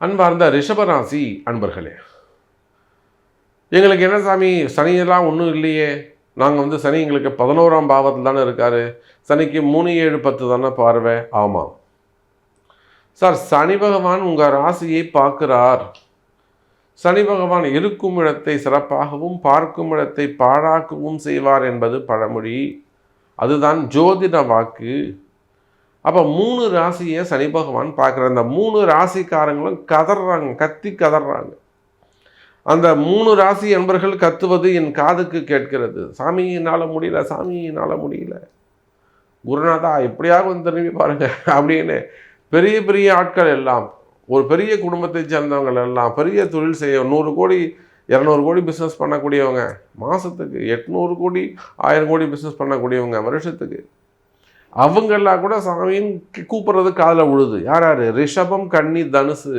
அன்பார்ந்த ரிஷபராசி அன்பர்களே எங்களுக்கு என்ன சாமி சனியெல்லாம் ஒன்றும் இல்லையே. நாங்கள் வந்து சனி எங்களுக்கு பதினோராம் பாவத்தில் தானே இருக்கார். சனிக்கு மூணு ஏழு பத்து தானே பார்வை. ஆமாம் சார் சனி பகவான் உங்கள் ராசியை பார்க்கிறார். சனி பகவான் இருக்கும் இடத்தை சிறப்பாகவும் பார்க்கும் இடத்தை பாழாக்கவும் செய்வார் என்பது பழமொழி. அதுதான் ஜோதிட வாக்கு. அப்போ மூணு ராசியை சனி பகவான் பார்க்குற அந்த மூணு ராசிக்காரங்களும் கதறாங்க கத்தி கதறாங்க அந்த மூணு ராசி என்பர்கள் கத்துவது என் காதுக்கு கேட்கிறது. சாமியினால் முடியல சாமியினால் முடியல. குருநாதா எப்படியாக வந்து திரும்பி பாருங்கள் அப்படின்னு பெரிய பெரிய ஆட்கள் எல்லாம் ஒரு பெரிய குடும்பத்தை சேர்ந்தவங்க எல்லாம் பெரிய தொழில் செய்ய நூறு கோடி இரநூறு கோடி பிஸ்னஸ் பண்ணக்கூடியவங்க மாதத்துக்கு எட்நூறு கோடி ஆயிரம் கோடி பிஸ்னஸ் பண்ணக்கூடியவங்க வருஷத்துக்கு அவங்கெல்லாம் கூட சாமின்னு கூப்பிட்றது காதில் விழுது. யார் யார்? ரிஷபம் கன்னி தனுசு.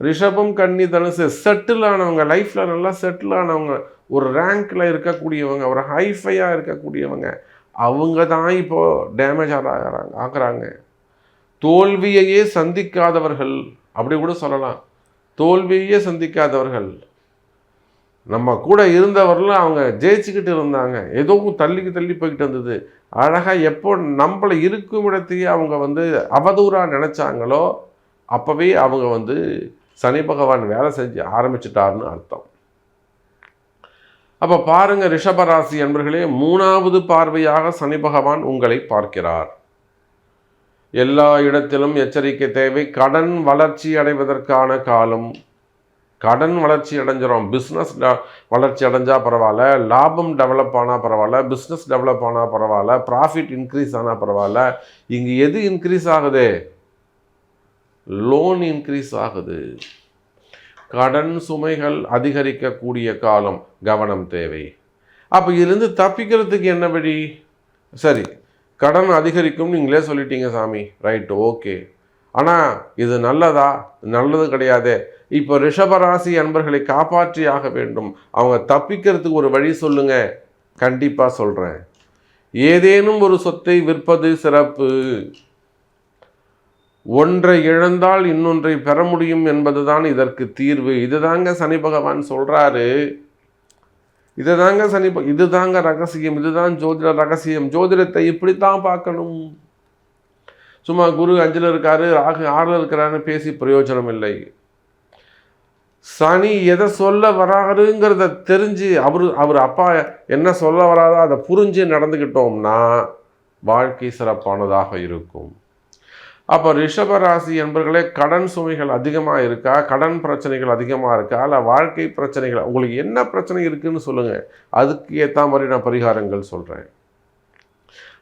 ரிஷபம் கன்னி தனுசு. செட்டில் ஆனவங்க லைஃப்பில் நல்லா செட்டில் ஆனவங்க ஒரு ரேங்க்கில் இருக்கக்கூடியவங்க ஒரு ஹைஃபையாக இருக்கக்கூடியவங்க அவங்க தான் இப்போது டேமேஜ் ஆகிறாங்க ஆக்குறாங்க. தோல்வியையே சந்திக்காதவர்கள் அப்படி கூட சொல்லலாம். தோல்வியையே சந்திக்காதவர்கள் நம்ம கூட இருந்தவர்களும் அவங்க ஜெயிச்சுக்கிட்டு இருந்தாங்க. எதுவும் தள்ளிக்கு தள்ளி போய்கிட்டு இருந்தது. அழகாக எப்போ நம்மளை இருக்கும் இடத்தையே அவங்க வந்து அவதூறாக நினச்சாங்களோ அப்போவே அவங்க வந்து சனி பகவான் வேலை செஞ்சு ஆரம்பிச்சிட்டாருன்னு அர்த்தம். அப்போ பாருங்கள் ரிஷபராசி என்பர்களே மூணாவது பார்வையாக சனி பகவான் உங்களை பார்க்கிறார். எல்லா இடத்திலும் எச்சரிக்கை தேவை. கடன் வளர்ச்சி அடைவதற்கான காலம் கடன் வளர்ச்சி அடைஞ்சிரும். பிஸ்னஸ் வளர்ச்சி அடைஞ்சால் பரவாயில்ல. லாபம் டெவலப் ஆனால் பரவாயில்ல. பிஸ்னஸ் டெவலப் ஆனால் பரவாயில்ல. ப்ராஃபிட் இன்க்ரீஸ் ஆனால் பரவாயில்ல. இங்கே எது இன்க்ரீஸ் ஆகுது? லோன் இன்க்ரீஸ் ஆகுது. கடன் சுமைகள் அதிகரிக்கக்கூடிய காலம். கவனம் தேவை. அப்போ இதுலேருந்து தப்பிக்கிறதுக்கு என்ன வழி? சரி கடன் அதிகரிக்கும் நீங்களே சொல்லிட்டீங்க சாமி. ரைட்டு ஓகே ஆனால் இது நல்லதா? நல்லது கிடையாது. இப்போ ரிஷபராசி அன்பர்களை காப்பாற்றி ஆக வேண்டும். அவங்க தப்பிக்கிறதுக்கு ஒரு வழி சொல்லுங்க. கண்டிப்பாக சொல்கிறேன் ஏதேனும் ஒரு சொத்தை விற்பது சிறப்பு. ஒன்றை இழந்தால் இன்னொன்றை பெற முடியும் என்பதுதான் இதற்கு தீர்வு. இதுதாங்க சனி பகவான் சொல்றாரு. இதுதாங்க சனி ப- இதுதாங்க ரகசியம். இதுதான் ஜோதிட ரகசியம். ஜோதிடத்தை இப்படித்தான் பார்க்கணும். சும்மா குரு அஞ்சில் இருக்காரு ராகு ஆறில் இருக்கிறாருன்னு பேசி பிரயோஜனம் இல்லை. சனி எதை சொல்ல வராருங்கிறத தெரிஞ்சு அவர் அவர் அப்பா என்ன சொல்ல வராதோ அதை புரிஞ்சு நடந்துக்கிட்டோம்னா வாழ்க்கை சிறப்பானதாக இருக்கும். அப்போ ரிஷபராசி என்பர்களே கடன் சுமைகள் அதிகமாக இருக்கா? கடன் பிரச்சனைகள் அதிகமாக இருக்கா? இல்லை வாழ்க்கை பிரச்சனைகள் உங்களுக்கு என்ன பிரச்சனை இருக்குன்னு சொல்லுங்கள் அதுக்கு ஏற்ற மாதிரி நான் பரிகாரங்கள் சொல்கிறேன்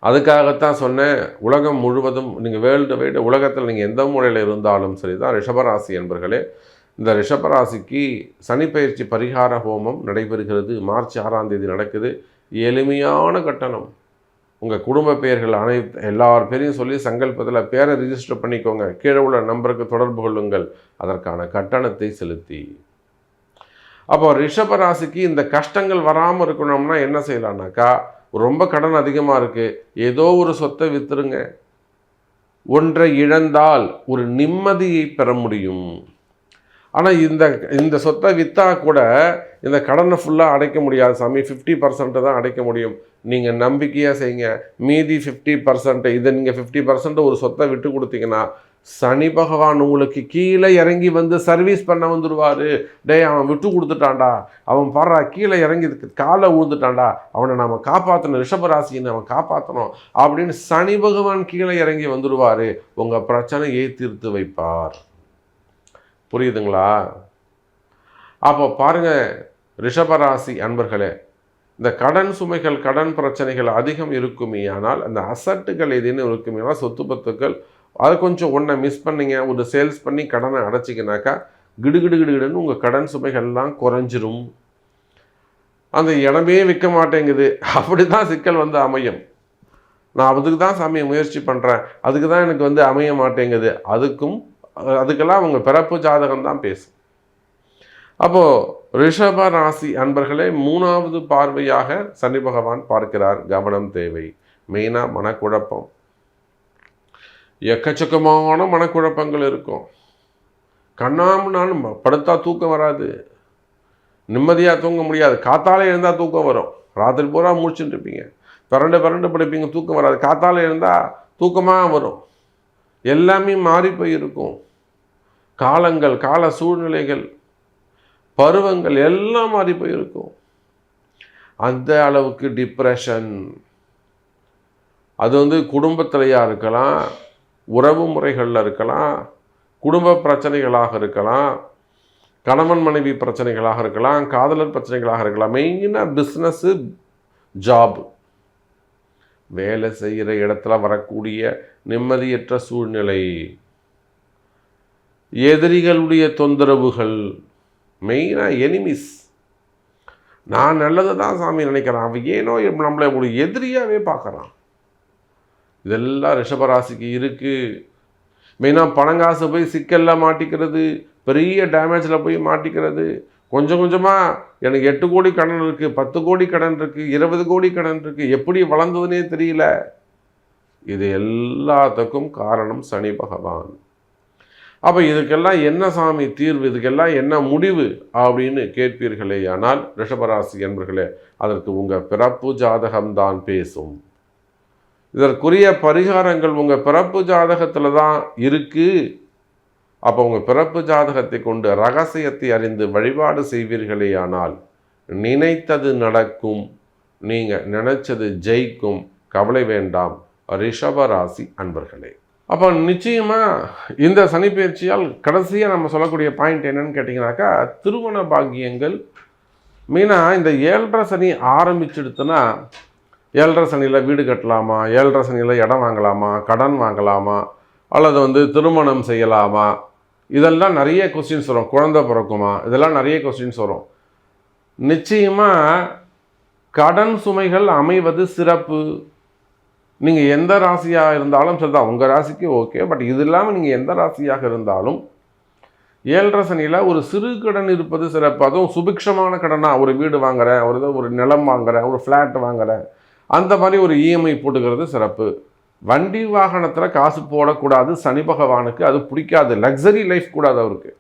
அதுக்காகத்தான் சொன்னேன் உலகம் முழுவதும் நீங்கள் வேர்ல்டு வைடு உலகத்தில் நீங்கள் எந்த மூலையில் இருந்தாலும் சரி தான் ரிஷபராசி என்பர்களே இந்த ரிஷபராசிக்கு சனிப்பயிற்சி பரிகார ஹோமம் நடைபெறுகிறது. மார்ச் ஆறாம் தேதி நடக்குது. எளிமையான கட்டணம். உங்கள் குடும்ப பெயர்கள் அனைத்து எல்லார் பேரையும் சொல்லி சங்கல்பத்தில் பேரை ரிஜிஸ்டர் பண்ணிக்கோங்க. கீழே உள்ள நம்பருக்கு தொடர்பு கொள்ளுங்கள். அதற்கான கட்டணத்தை செலுத்தி. அப்போ ரிஷபராசிக்கு இந்த கஷ்டங்கள் வராமல் இருக்கணும்னா என்ன செய்யலான்னாக்கா ரொம்ப கடன் அதிகமாக இருக்குது ஏதோ ஒரு சொத்தை விற்றுருங்க ஒன்றை இழந்தால் ஒரு நிம்மதியை பெற முடியும். ஆனால் இந்த இந்த சொத்தை விற்றா கூட இந்த கடனை ஃபுல்லாக அடைக்க முடியாது சாமி. ஃபிஃப்டி பர்சன்ட்டு தான் அடைக்க முடியும். நீங்கள் நம்பிக்கையாக செய்யுங்க. மீதி ஃபிஃப்டி பர்சன்ட்டு இதை நீங்கள் ஃபிஃப்டி பர்சன்ட் ஒரு சொத்தை விட்டு கொடுத்தீங்கன்னா சனி பகவான் உங்களுக்கு கீழே இறங்கி வந்து சர்வீஸ் பண்ண வந்துடுவார் டேய் அவன் விட்டு கொடுத்துட்டான்டா. அவன் பாடுறா கீழே இறங்கி காலை உழுந்துட்டான்டா அவனை நம்ம காப்பாற்றணும் ரிஷபராசின்னு அவன் காப்பாற்றணும் அப்படின்னு சனி பகவான் கீழே இறங்கி வந்துடுவார் உங்கள் பிரச்சனையை தீர்த்து வைப்பார். புரியுதுங்களா? அப்போ பாருங்க ரிஷபராசி அன்பர்களே இந்த கடன் சுமைகள் கடன் பிரச்சனைகள் அதிகம் இருக்குமே ஆனால் அந்த அசட்டுகள் எதுன்னு இருக்குமே ஆனால் சொத்து பத்துக்கள் அதை கொஞ்சம் ஒன்றை மிஸ் பண்ணிங்க ஒரு சேல்ஸ் பண்ணி கடனை அடைச்சிக்கினாக்கா கிடுகிடு கிடுகிடுன்னு உங்கள் கடன் சுமைகள்லாம் குறைஞ்சிரும். அந்த இடமே விற்க மாட்டேங்குது. அப்படி தான் சிக்கல் வந்து அமையும். நான் அதுக்கு தான் சாமி முயற்சி பண்ணுறேன் அதுக்கு தான் எனக்கு வந்து அமைய மாட்டேங்குது. அதுக்கும் அதுக்கெல்லாம் அவங்க பிறப்பு ஜாதகம் தான் பேசும். அப்போது ரிஷப ராசி அன்பர்களே மூணாவது பார்வையாக சனி பகவான் பார்க்கிறார். கவனம் தேவை. மெயினாக மனக்குழப்பம். எக்கச்சக்கமான மனக்குழப்பங்கள் இருக்கும். கண்ணாமனாலும் படுத்தா தூக்கம் வராது. நிம்மதியாக தூங்க முடியாது. காத்தாலே எழுந்தால் தூக்கம் வரும். ராத்திரி பூரா முடிச்சுட்டு இருப்பீங்க பிறண்டு பிறண்டு படுப்பீங்க தூக்கம் வராது. காத்தால எழுந்தால் தூக்கமாக வரும். எல்லாமே மாறி போயிருக்கும். காலங்கள் கால சூழ்நிலைகள் பருவங்கள் எல்லாம் மாறி போயிருக்கும். அந்த அளவுக்கு டிப்ரெஷன் அது வந்து குடும்பத்திலையாக இருக்கலாம் உறவு முறைகளில் இருக்கலாம் குடும்ப பிரச்சனைகளாக இருக்கலாம் கணவன் மனைவி பிரச்சனைகளாக இருக்கலாம் காதலர் பிரச்சனைகளாக இருக்கலாம். மெயினாக பிஸ்னஸ்ஸு ஜாப் வேலை செய்கிற இடத்துல வரக்கூடிய நிம்மதியற்ற சூழ்நிலை. எதிரிகளுடைய தொந்தரவுகள் மெயினாக எனிமிஸ் நான் நல்லது தான் சாமி நினைக்கிறேன். அவன் ஏனோ நம்மளை ஒரு எதிரியாகவே பார்க்குறான். இதெல்லாம் ரிஷபராசிக்கு இருக்குது மெயினாக பணங்காசு போய் சிக்கலில் மாட்டிக்கிறது பெரிய டேமேஜில் போய் மாட்டிக்கிறது. கொஞ்சம் கொஞ்சமாக எனக்கு எட்டு கோடி கடன் இருக்குது பத்து கோடி கடன் இருக்குது இருபது கோடி கடன் இருக்குது எப்படி வளர்ந்ததுனே தெரியல. இது எல்லாத்துக்கும் காரணம் சனி பகவான். அப்போ இதுக்கெல்லாம் என்ன சாமி தீர்வு இதுக்கெல்லாம் என்ன முடிவு அப்படின்னு கேட்பீர்களே ஆனால் ரிஷபராசி என்பர்களே அதற்கு உங்கள் பிறப்பு ஜாதகம்தான் பேசும். இதற்குரிய பரிகாரங்கள் உங்கள் பிறப்பு ஜாதகத்தில் தான் இருக்குது அப்போ உங்கள் பிறப்பு ஜாதகத்தை கொண்டு ரகசியத்தை அறிந்து வழிபாடு செய்வீர்களே ஆனால் நினைத்தது நடக்கும் நீங்கள் நினைச்சது ஜெயிக்கும் கவலை வேண்டாம். ரிஷபராசி அன்பர்களே. அப்போ நிச்சயமாக இந்த சனிப்பயிற்சியால் கடைசியாக நம்ம சொல்லக்கூடிய பாயிண்ட் என்னன்னு கேட்டிங்கனாக்கா திருமண பாக்கியங்கள். மெயினாக இந்த ஏழரை சனி ஆரம்பிச்சிடுத்துன்னா ஏழரை சனியில் வீடு கட்டலாமா? ஏழரை சனியில் இடம் வாங்கலாமா? கடன் வாங்கலாமா? அல்லது வந்து திருமணம் செய்யலாமா? இதெல்லாம் நிறைய கொஸ்டின்ஸ் வரும். குழந்தை பிறக்குமா? இதெல்லாம் நிறைய கொஸ்டின்ஸ் வரும். நிச்சயமாக கடன் சுமைகள் அமைவது சிறப்பு. நீங்கள் எந்த ராசியாக இருந்தாலும் சரிதான் உங்கள் ராசிக்கு ஓகே பட் இது இல்லாமல் நீங்கள் எந்த ராசியாக இருந்தாலும் ஏழரை சனியில் ஒரு சிறு கடன் இருப்பது சிறப்பு. அதுவும் சுபிக்ஷமான கடனாக ஒரு வீடு வாங்குறேன் ஒரு ஒரு நிலம் வாங்குகிறேன் ஒரு ஃப்ளாட் வாங்குறேன். அந்த மாதிரி ஒரு இஎம்ஐ போட்டுக்கிறது சிறப்பு. வண்டி வாகனத்தில் காசு போடக்கூடாது சனி பகவானுக்கு அது பிடிக்காது. லக்ஸரி லைஃப் கூடாது அவருக்கு.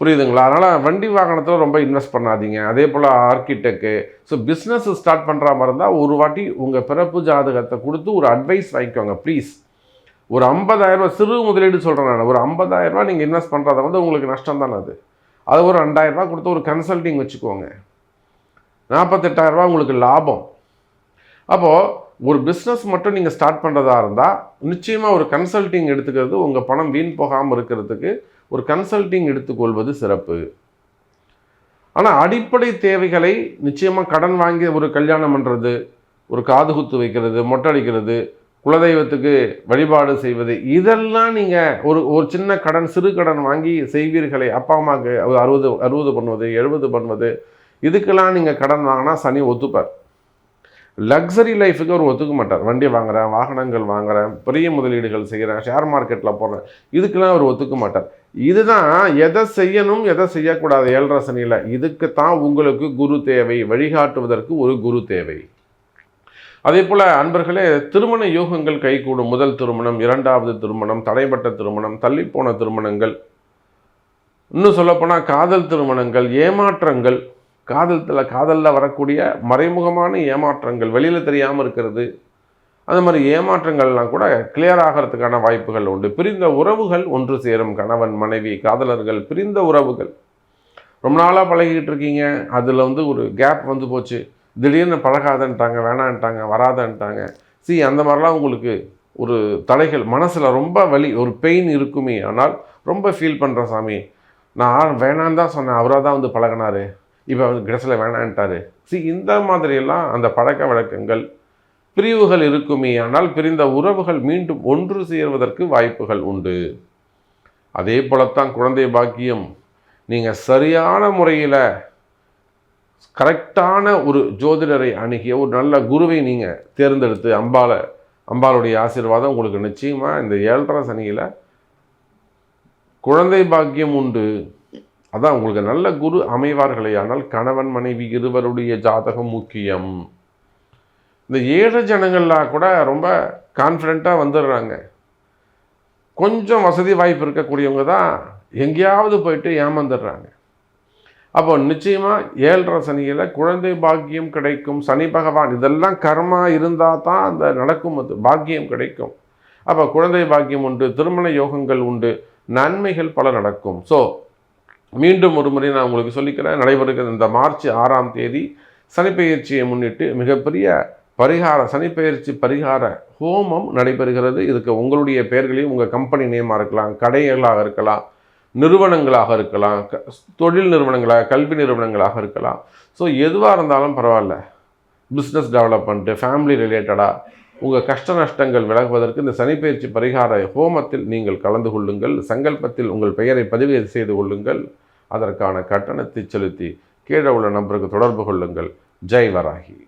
புரியுதுங்களா? அதனால் வண்டி வாகனத்தில் ரொம்ப இன்வெஸ்ட் பண்ணாதீங்க. அதே போல் ஆர்கிடெக்கு ஸோ பிஸ்னஸ் ஸ்டார்ட் பண்ணுற மாதிரி இருந்தால் ஒரு வாட்டி உங்கள் பிறப்பு ஜாதகத்தை கொடுத்து ஒரு அட்வைஸ் வாங்கிக்கோங்க ப்ளீஸ் ஒரு ஐம்பதாயிரரூபா சிறு முதலீடு சொல்கிறேன் நான். ஒரு ஐம்பதாயிரரூபா நீங்கள் இன்வெஸ்ட் பண்ணுறத வந்து உங்களுக்கு நஷ்டம் தானே அது? அது ஒரு ரெண்டாயிரரூபா கொடுத்து ஒரு கன்சல்டிங் வச்சுக்கோங்க. நாற்பத்தெட்டாயிரரூபா உங்களுக்கு லாபம். அப்போது ஒரு பிஸ்னஸ் மட்டும் நீங்கள் ஸ்டார்ட் பண்ணுறதா இருந்தால் நிச்சயமாக ஒரு கன்சல்டிங் எடுத்துக்கிறது உங்கள் பணம் வீண் போகாமல் இருக்கிறதுக்கு ஒரு கன்சல்டிங் எடுத்துக்கொள்வது சிறப்பு. ஆனால் அடிப்படை தேவைகளை நிச்சயமாக கடன் வாங்கி ஒரு கல்யாணம் பண்ணுறது ஒரு காது குத்து வைக்கிறது மொட்டை அடிக்கிறது குலதெய்வத்துக்கு வழிபாடு செய்வது இதெல்லாம் நீங்கள் ஒரு ஒரு சின்ன கடன் சிறு கடன் வாங்கி செய்வீர்களே அப்பா அம்மாவுக்கு அறுபது அறுபது பண்ணுவது எழுபது பண்ணுவது இதுக்கெல்லாம் நீங்கள் கடன் வாங்கினா சனி ஒத்துப்பார். லக்ஸரி லைஃபுக்கு அவர் ஒத்துக்க மாட்டார். வண்டி வாங்குகிறேன் வாகனங்கள் வாங்குகிறேன் பெரிய முதலீடுகள் செய்கிறேன் ஷேர் மார்க்கெட்டில் போடுறேன் இதுக்கெல்லாம் அவர் ஒத்துக்க மாட்டார். இதுதான் எதை செய்யணும் எதை செய்யக்கூடாது ஏழரை சனியில் இதுக்கு தான் உங்களுக்கு குரு தேவை வழிகாட்டுவதற்கு ஒரு குரு தேவை. அதே போல் அன்பர்களே திருமண யோகங்கள் கைகூடும். முதல் திருமணம் இரண்டாவது திருமணம் தடைப்பட்ட திருமணம் தள்ளிப்போன திருமணங்கள். இன்னும் சொல்லப்போனால் காதல் திருமணங்கள் ஏமாற்றங்கள். காதலத்தில் காதலில் வரக்கூடிய மறைமுகமான ஏமாற்றங்கள் வெளியில் தெரியாமல் இருக்கிறது. அந்த மாதிரி ஏமாற்றங்கள்லாம் கூட கிளியர் ஆகிறதுக்கான வாய்ப்புகள் உண்டு. பிரிந்த உறவுகள் ஒன்று சேரும். கணவன் மனைவி காதலர்கள் பிரிந்த உறவுகள். ரொம்ப நாளாக பழகிட்டு இருக்கீங்க. அதில் வந்து ஒரு கேப் வந்து போச்சு. திடீர்னு பழகாதன்ட்டாங்க வேணான்ட்டாங்க வராதன்ட்டாங்க. சி அந்த மாதிரிலாம் உங்களுக்கு ஒரு தடைகள் மனசில் ரொம்ப வலி ஒரு பெயின் இருக்குமே. ஆனால் ரொம்ப ஃபீல் பண்ணுற சாமி நான் வேணான்னு தான் சொன்னேன். அவராக தான் வந்து பழகினாரு. இப்போ வந்து கிடசில் வேணான்ட்டாரு. சி இந்த மாதிரியெல்லாம் அந்த பழக்க வழக்கங்கள் பிரிவுகள் இருக்குமே. ஆனால் பிரிந்த உறவுகள் மீண்டும் ஒன்று சேர்வதற்கு வாய்ப்புகள் உண்டு. அதே போலத்தான் குழந்தை பாக்கியம். நீங்கள் சரியான முறையில் கரெக்டான ஒரு ஜோதிடரை அணுகிய ஒரு நல்ல குருவை நீங்கள் தேர்ந்தெடுத்து அம்பால அம்பாளுடைய ஆசீர்வாதம் உங்களுக்கு நிச்சயமாக இந்த ஏழரை சனியில் குழந்தை பாக்கியம் உண்டு. அதான் உங்களுக்கு நல்ல குரு அமைவார்களே. ஆனால் கணவன் மனைவி இருவருடைய ஜாதகம் முக்கியம். இந்த ஏழை ஜனங்கள்லாம் கூட ரொம்ப கான்ஃபிடெண்ட்டாக வந்துடுறாங்க கொஞ்சம் வசதி வாய்ப்பு இருக்கக்கூடியவங்க தான் எங்கேயாவது போயிட்டு ஏமாந்துடுறாங்க அப்போ நிச்சயமாக ஏழரை சனியில் குழந்தை பாக்கியம் கிடைக்கும் சனி பகவான் இதெல்லாம் கர்மா இருந்தால் தான் அந்த நடக்கும் அது பாக்கியம் கிடைக்கும். அப்போ குழந்தை பாக்கியம் உண்டு திருமண யோகங்கள் உண்டு நன்மைகள் பல நடக்கும். ஸோ மீண்டும் ஒரு முறை நான் உங்களுக்கு சொல்லிக்கிறேன் நடைபெறுகிற இந்த மார்ச் ஆறாம் தேதி சனிப்பெயர்ச்சியை முன்னிட்டு மிகப்பெரிய பரிகார சனிப்பெயர்ச்சி பரிகார ஹோமம் நடைபெறுகிறது. இதுக்கு உங்களுடைய பெயர்களையும் உங்கள் கம்பெனி நேமாக இருக்கலாம் கடைகளாக இருக்கலாம் நிறுவனங்களாக இருக்கலாம் க- தொழில் நிறுவனங்களாக கல்வி நிறுவனங்களாக இருக்கலாம். ஸோ எதுவாக இருந்தாலும் பரவாயில்ல. பிஸ்னஸ் டெவலப்மெண்ட்டு ஃபேமிலி ரிலேட்டடாக உங்கள் கஷ்ட நஷ்டங்கள் விலகுவதற்கு இந்த சனிப்பெயர்ச்சி பரிகார ஹோமத்தில் நீங்கள் கலந்து கொள்ளுங்கள். சங்கல்பத்தில் உங்கள் பெயரை பதிவு செய்து கொள்ளுங்கள். அதற்கான கட்டணத்தை செலுத்தி கீழே உள்ள நம்பருக்கு தொடர்பு கொள்ளுங்கள். ஜெய் வராகி.